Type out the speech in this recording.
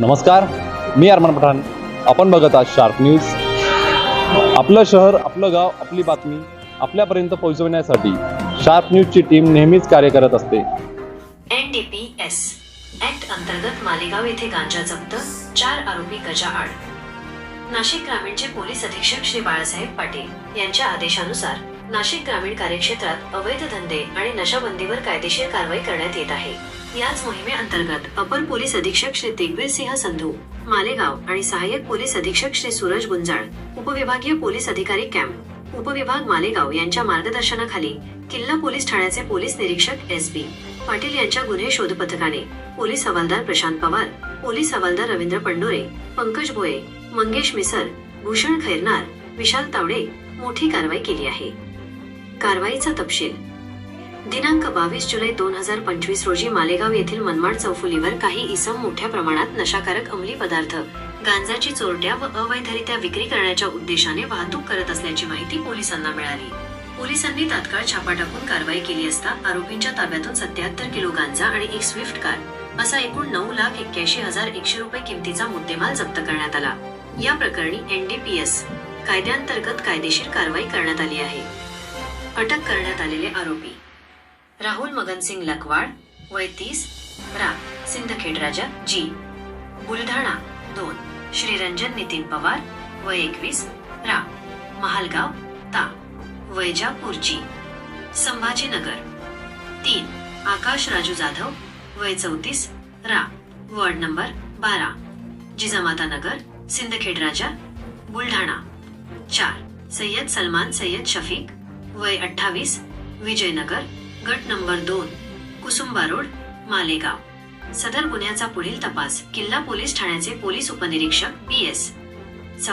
नमस्कार मी अरमान पठाण. आपण बघत आहात शार्प न्यूज आपलं शहर आपलं गाव आपली बातमी आपल्यापर्यंत पोहोचवण्यासाठी शार्प न्यूजची टीम नेहमीच कार्य करत असते. एन पी एस ऍक्ट अंतर्गत मालेगाव येथे गांजा जप्त चार आरोपी गजाआड. नाशिक ग्रामीणचे पोलीस अधीक्षक श्री बाळासाहेब पाटील यांच्या आदेशानुसार नाशिक ग्रामीण कार्यक्षेत्रात अवैध धंदे आणि नशाबंदीवर कायदेशीर कारवाई करण्यात येत आहे. याच मोहिमेअंतर्गत अपर पोलीस अधीक्षक श्री दिग्वीर सिंह संधू मालेगाव आणि सहाय्यक पोलीस अधीक्षक श्री सूरज गुंजाळ उपविभागीय पोलीस अधिकारी कॅम्प उपविभाग मालेगाव यांच्या मार्गदर्शनाखाली किल्ला पोलीस ठाण्याचे पोलीस निरीक्षक एस बी पाटील यांच्या गुन्हे शोध पथकाने पोलीस हवालदार प्रशांत पवार पोलीस हवालदार रवींद्र पंडोरे पंकज भोये मंगेश मिसर भूषण खैरनार विशाल तावडे मोठी कारवाई केली आहे. कारवाईचा तपशील. दिनांक बावीस जुलै दोन हजार पंचवीस रोजी मालेगाव येथील मनमाड चौफुलीवर काही इसम मोठ्या प्रमाणात नशाकारक अंमली पदार्थ गांजाची चोरट्या व अवैधरित्या विक्री करण्याच्या उद्देशाने वाहतूक करत असल्याची माहिती पोलिसांना मिळाली. पोलिसांनी तात्काळ छापा टाकून कारवाई केली असता आरोपींच्या ताब्यातून सत्याहत्तर किलो गांजा आणि एक स्विफ्ट कार असा एकूण नऊ लाख एक्क्याऐंशी हजार एकशे रुपये किमतीचा मुद्देमाल जप्त करण्यात आला. या प्रकरणी एनडीपीएस कायद्यांतर्गत कायदेशीर कारवाई करण्यात आली आहे. अटक करण्यात आलेले आरोपी. राहुल मगनसिंग लकवाड वय तीस रा सिंदखेड राजा जी. बुलढाणा दोन. श्रीरंजन नितीन पवार वय एकवीस रा महालगाव ता. वैजापूरची. संभाजीनगर. तीन. आकाश राजू जाधव वय चौतीस रा वॉर्ड नंबर बारा. जिजामाता नगर सिंदखेड राजा बुलढाणा. चार. सय्यद सलमान सय्यद शफीक वय अठ्ठावीस विजयनगर गट नंबर दोन कुसुंबा रोड मालेगाव. सदर गुन्ह्याचा पुढील तपास किल्ला पोलीस ठाण्याचे पोलीस उपनिरीक्षक पी एस.